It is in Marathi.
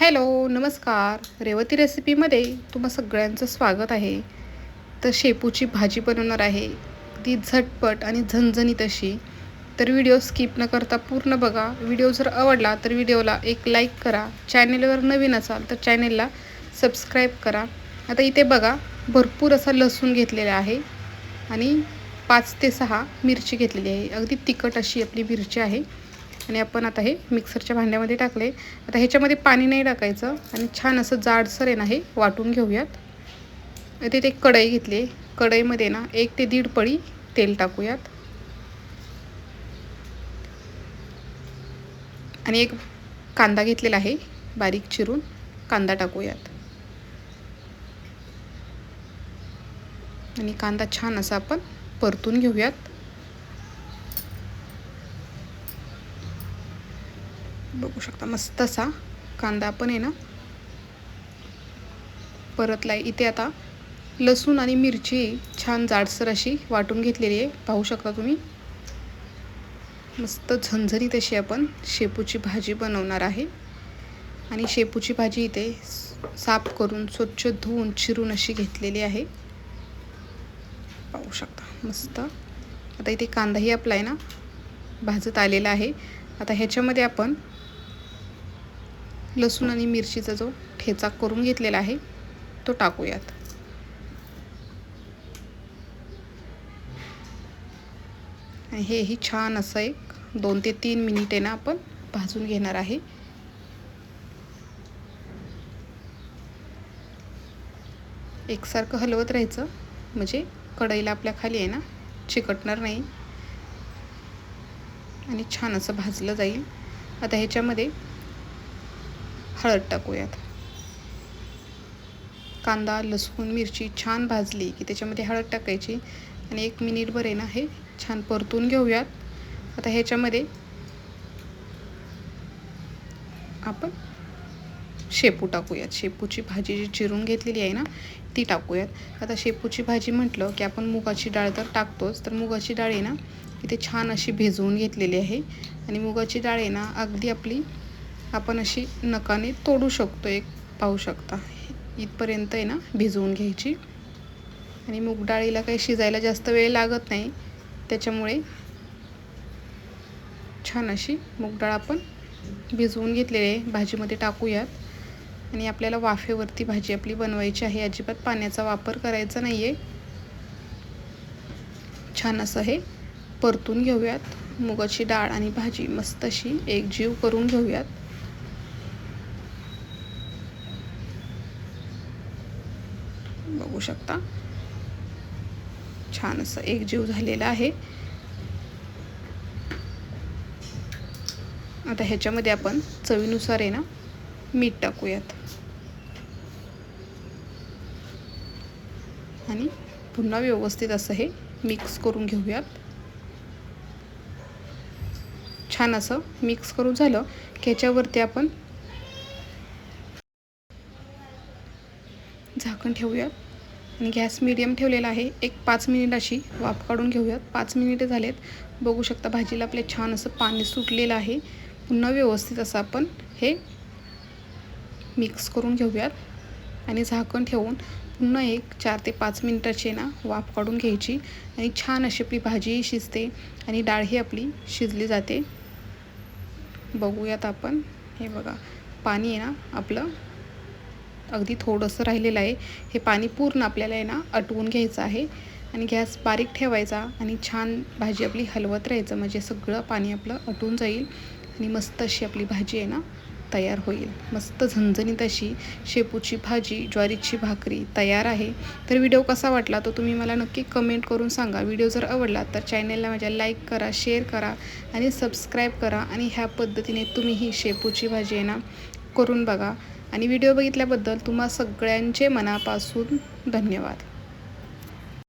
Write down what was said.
हॅलो नमस्कार. रेवती रेसिपीमध्ये तुम्हा सगळ्यांचं स्वागत आहे. तर शेपूची भाजी बनवणार आहे. ती झटपट आणि झणझणीत अशी. तर व्हिडिओ स्किप न करता पूर्ण बघा. व्हिडिओ जर आवडला तर व्हिडिओला एक लाईक करा. चॅनेलवर नवीन असाल तर चॅनेलला सबस्क्राईब करा. आता इथे बघा भरपूर असा लसूण घेतलेला आहे आणि पाच ते सहा मिरची घेतलेली आहे. अगदी तिखट अशी आपली मिरची आहे. आणि आपण आता हे मिक्सरच्या भांड्यामध्ये टाकले. आता ह्याच्यामध्ये पाणी नाही टाकायचं आणि छान असं जाडसर आहे ना हे वाटून घेऊयात. ते एक कढई घेतली कढईमध्ये ना एक ते दीड पळी तेल टाकूयात. आणि एक कांदा घेतलेला आहे बारीक चिरून कांदा टाकूयात. आणि कांदा छान असा आपण परतून घेऊयात. बघू शकता. मस्त असा कांदा पण आहे ना. परतला आहे इथे आता लसूण आणि मिरची छान जाडसर अशी वाटून घेतलेली आहे. पाहू शकता तुम्ही. मस्त झणझणीत अशी आपण शेपूची भाजी बनवणार आहे. आणि शेपूची भाजी इथे साफ करून स्वच्छ धुवून चिरून अशी घेतलेली आहे. पाहू शकता. मस्त. आता इथे कांदाही आपला आहे ना भाजत आलेला आहे. आता ह्याच्यामध्ये आपण लसूण आणि मिरचीचा जो ठेचा करून घेतलेला आहे तो टाकूयात. आणि हेही छान असं एक दोन ते तीन मिनिटे ना आपण भाजून घेणार आहे. एकसारखं हलवत राहायचं म्हणजे कढईला आपल्या खाली आहे ना चिकटणार नाही. आणि छान असं भाजलं जाईल. आता ह्याच्यामध्ये हळद टाकूयात. कांदा लसूण मिरची छान भाजली की त्याच्यामध्ये हळद टाकायची आणि एक मिनिटभर आहे ना हे छान परतून घेऊयात. आता ह्याच्यामध्ये आपण शेपू टाकूयात. शेपूची भाजी जी चिरून घेतलेली आहे ना ती टाकूयात. आता शेपूची भाजी म्हटलं की आपण मुगाची डाळ तर टाकतोच तर मुगाची डाळ आहे ना इथे छान अशी भिजवून घेतलेली आहे. आणि मुगाची डाळ आहे ना अगदी आपली आपण अशी नकाने तोडू शकतो एक पाहू शकता. इथपर्यंत आहे ना भिजवून घ्यायची. आणि मूग डाळीला काही शिजायला जास्त वेळ लागत नाही. त्याच्यामुळे छान अशी मूग डाळ आपण भिजवून घेतलेली आहे. भाजीमध्ये टाकूयात. आणि आपल्याला वाफेवरती भाजी आपली बनवायची आहे. अजिबात पाण्याचा वापर करायचा नाही आहे छान असं हे परतून घेऊयात. मुगाची डाळ आणि भाजी मस्त अशी एक जीव करून घेऊयात. बघू शकता. छान असं एक जीव झालेला आहे. आता ह्याच्यामध्ये आपण चवीनुसार आहे ना मीठ टाकूयात. आणि पुन्हा व्यवस्थित असं हे मिक्स करून घेऊयात. छान असं मिक्स करून झालं की ह्याच्यावरती आपण झाकण ठेवूयात. आणि गॅस मिडियम ठेवलेला आहे. एक पाच मिनिट अशी वाफ काढून घेऊयात. पाच मिनिटे झालेत. बघू शकता भाजीला आपले छान असं पाणी सुटलेलं आहे. पुन्हा व्यवस्थित असं आपण हे मिक्स करून घेऊयात. आणि झाकण ठेवून पुन्हा एक चार ते पाच मिनिटाची ना वाफ काढून घ्यायची. आणि छान अशी आपली भाजीही शिजते आणि डाळही आपली शिजली जाते. बघूयात आपण. हे बघा. पाणी आहे ना आपलं अगदी थोडंसं राहिलेलं आहे. हे पाणी पूर्ण आपल्याला आहे ना आटवून घ्यायचं आहे. आणि गॅस बारीक ठेवायचा आणि छान भाजी आपली हलवत राहायचं. म्हणजे सगळं पाणी आपलं आटून जाईल आणि मस्त अशी आपली भाजी आहे ना तयार होईल. मस्त झणझणीत अशी शेपूची भाजी ज्वारीची भाकरी तयार आहे. तर व्हिडिओ कसा वाटला तो तुम्ही मला नक्की कमेंट करून सांगा. व्हिडिओ जर आवडला तर चॅनलला माझ्या लाईक करा शेअर करा आणि सबस्क्राईब करा. आणि ह्या पद्धतीने तुम्ही ही शेपूची भाजी आहे ना करून बघा. आणि व्हिडिओ बघितल्याबद्दल तुम्हा सगळ्यांचे मनापासून धन्यवाद.